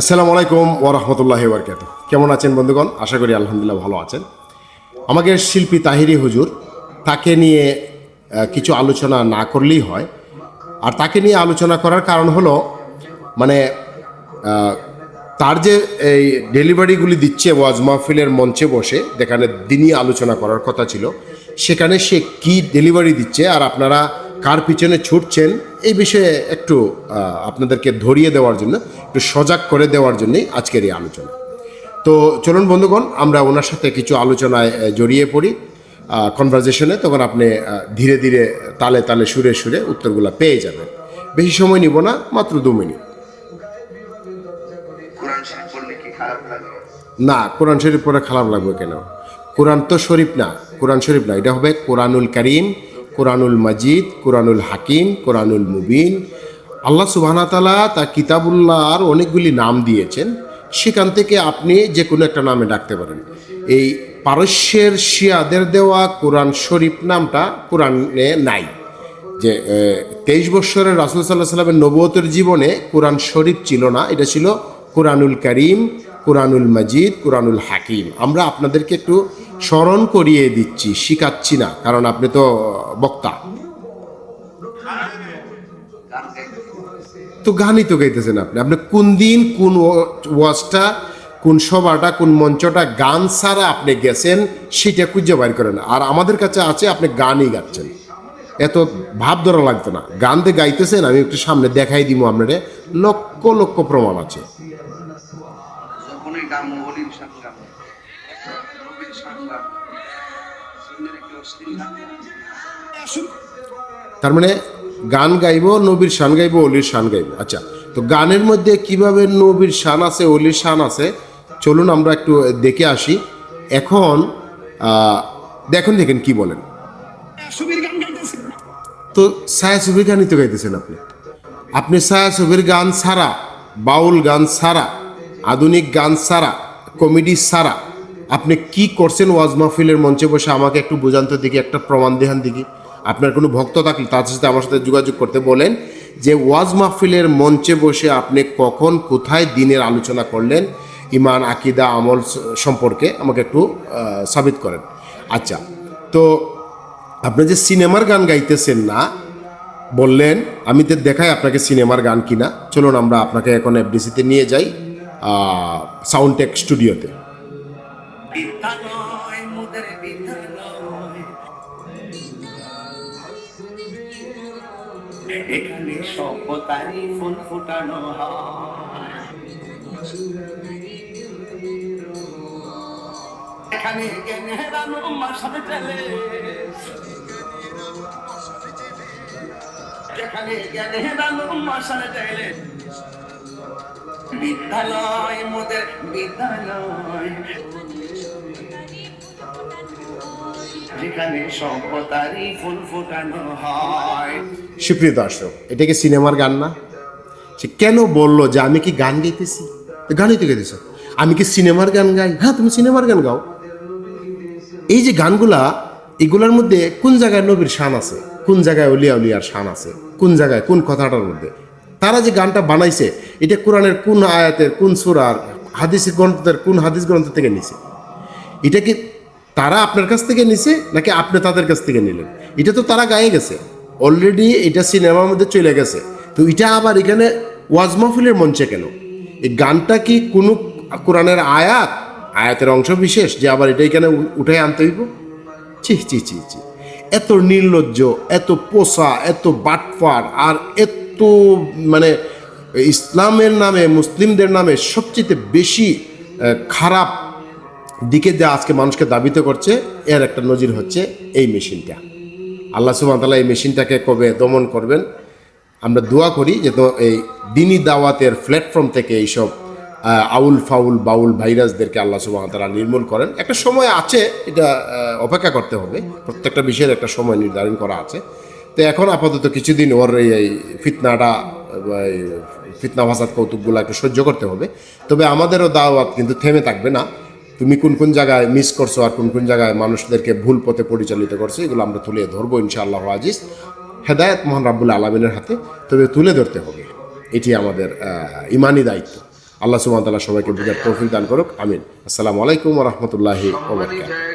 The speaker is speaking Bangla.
আসসালামু আলাইকুম ওরহমতুল্লাহ বরকাত কেমন আছেন বন্ধুগণ? আশা করি আলহামদুলিল্লাহ ভালো আছেন। আমাকে শিল্পী তাহিরি হুজুর, তাকে নিয়ে কিছু আলোচনা না করলেই হয়। আর তাকে নিয়ে আলোচনা করার কারণ হলো মানে তার যে এই ডেলিভারিগুলি দিচ্ছে ওয়াজ মাহফিলের মঞ্চে বসে, যেখানে দিনই আলোচনা করার কথা ছিল, সেখানে সে কি ডেলিভারি দিচ্ছে আর আপনারা কার পিছনে ছুটছেন এই বিষয়ে একটু আপনাদেরকে ধরিয়ে দেওয়ার জন্য একটু সজাগ করে দেওয়ার জন্যই আজকের এই আলোচনা। তো চলুন বন্ধুগণ আমরা ওনার সাথে কিছু আলোচনায় জড়িয়ে পড়ি। কনভারজেশনে তখন আপনি ধীরে ধীরে তালে তালে সুরে সুরে উত্তরগুলো পেয়ে যাবেন। বেশি সময় নিব না মাত্র দু মিনিট। না কোরআন শরীফ পড়ে খারাপ লাগবে কেন? কোরআন তো শরীফ না কোরআন শরীফ না এটা হবে কোরআনুল করিম কোরআনুল মাজিদ, কোরআনুল হাকিম, কোরআনুল মুবিন। আল্লাহ সুবহানা তাআলা তার কিতাবুল্লাহর অনেকগুলি নাম দিয়েছেন। সেখান থেকে আপনি যে কোনো একটা নামে ডাকতে পারেন। এই পারস্যের শিয়াদের দেওয়া কোরআন শরীফ নামটা কোরআনে নাই। যে তেইশ বৎসরের রাসুল সাল্লাহ সাল্লামের নবতের জীবনে কোরআন শরীফ ছিল না। এটা ছিল কোরআনুল করিম, কোরআনুল মাজিদ, কোরআনুল হাকিম। আমরা আপনাদেরকে একটু স্মরণ করিয়ে দিচ্ছি, শিখাচ্ছি না, কারণ আপনি তো বক্তা। তো গানই তো গাইতেছেন আপনি। আপনি কোন দিন, কোন ওয়াজটা, কোন সভাটা, কোন মঞ্চটা, গান ছাড়া আপনি গেছেন, সেটা খুঁজে বাইর করেন। আর আমাদের কাছে আছে, আপনি গানই গাচ্ছেন। এত ভাব ধরা লাগতো না। গান দিয়ে গাইতেছেন, আমি একটু সামনে দেখাই দিব আপনারে। লক্ষ লক্ষ প্রমাণ আছে যখনই গান অলির সান গান রবির সান গান সুন্দর একটি অশ্লীল গান তার মানে গান গাইব, নবীর শান গাইব, অলির শান গাইব। আচ্ছা তো গানের মধ্যে কীভাবে নবীর শান আছে, অলির শান আছে? চলুন আমরা একটু দেখে আসি। এখন দেখুন, দেখেন, কি বলেন। তো ছায়া ছবির গানই তো গাইতেছেন আপনি। আপনি ছায়া ছবির গান ছাড়া, বাউল গান ছাড়া, আধুনিক গান ছাড়া, কমেডি ছাড়া আপনি কি করছেন ওয়াজ মাহফিলের মঞ্চে বসে? আমাকে একটু বোঝান তো দেখি, একটা প্রমাণ দেখান দেখি। আপনার কোনো ভক্ত থাকলে তার সাথে আমার সাথে যোগাযোগ করতে বলেন যে ওয়াজ মাহফিলের মঞ্চে বসে আপনি কখন, কোথায় দিনের আলোচনা করলেন, ইমান, আকিদা, আমল সম্পর্কে আমাকে একটু সাবিত করেন। আচ্ছা তো আপনি যে সিনেমার গান গাইতেছেন না, বললেন, আমি তো দেখাই আপনাকে সিনেমার গান কিনা। চলুন আমরা আপনাকে এখন এফডিসিতে নিয়ে যাই সাউন্ড টেক স্টুডিওতে বিদ্যালয় মোদের বিদ্যালয় এখানে সভ্যতারই ফুল ফুটানো হয়। এখানে জ্ঞানেরানো মাসার চলে যেখানে জ্ঞানেরানো মাসার চলে বিদ্যালয় মোদের বিদ্যালয় সুপ্রিয় দর্শক, এটা কি সিনেমার গান না? সে কেন বলল যে আমি কি গান গাইতেছি? গানই তো গাইতেছ। আমি কি সিনেমার গান গাই? হ্যাঁ তুমি সিনেমার গান গাও। এই যে গানগুলা, এগুলার মধ্যে কোন জায়গায় নবীর শান আছে? কোন জায়গায় অলিয়া উলিয়ার শান আছে? কোন জায়গায়, কোন কথাটার মধ্যে? তারা যে গানটা বানাইছে, এটা কোরআনের কোন আয়াতের কোন সুরার হাদিস গ্রন্থের কোন হাদিস গ্রন্থ থেকে নিছে? এটা কি তারা আপনার কাছ থেকে নিছে নাকি আপনি তাদের কাছ থেকে নিলেন? এটা তো তারা গায়ে গেছে। অলরেডি এটা সিনেমার মধ্যে চলে গেছে। তো এটা আবার এখানে ওয়াজ মাহফিলের মঞ্চে কেন? এই গানটা কি কোনো কোরআনের আয়াত? আয়াতের অংশ বিশেষ যে আবার এটা এখানে উঠে আনতে হইব? ছি ছি ছি ছি। এত নির্লজ্জ, এত পোষা, এত বাটফার আর এত মানে ইসলামের নামে, মুসলিমদের নামে সবচেয়ে বেশি খারাপ দিকে যে আজকে মানুষকে দাবিত করছে, এর একটা নজির হচ্ছে এই মেশিনটা। আল্লাহ সুবাহতাল্লাহ এই মেশিনটাকে কবে দমন করবেন, আমরা দোয়া করি যে তো এই দিনী দাওয়াতের প্ল্যাটফর্ম থেকে এইসব আউল ফাউল বাউল ভাইরাসদেরকে আল্লাহ সুবাহতাল্লাহ নির্মূল করেন। একটা সময় আছে, এটা অপেক্ষা করতে হবে। প্রত্যেকটা বিষয়ের একটা সময় নির্ধারণ করা আছে। তো এখন আপাতত কিছুদিন ওর এই এই ফিতনাটা ফিতনা ভাসাদ কৌতুকগুলো একটু সহ্য করতে হবে। তবে আমাদেরও দাওয়াত কিন্তু থেমে থাকবে না। তুমি কোন কোন জায়গায় মিস করছ আর কোন কোন জায়গায় মানুষদেরকে ভুল পথে পরিচালিত করছ, এগুলো আমরা তুলে ধরবো ইনশাআল্লাহ আজিজ। হেদায়ত মোহান রাবুল আলমিনের হাতে তবে তুলে ধরতে হবে। এটি আমাদের ইমানি দায়িত্ব। আল্লাহ সুমান সবাইকে বুঝার তৌফিক দান করুক। আমিন। আসসালামু আলাইকুম রহমতুল্লাহি জায়গা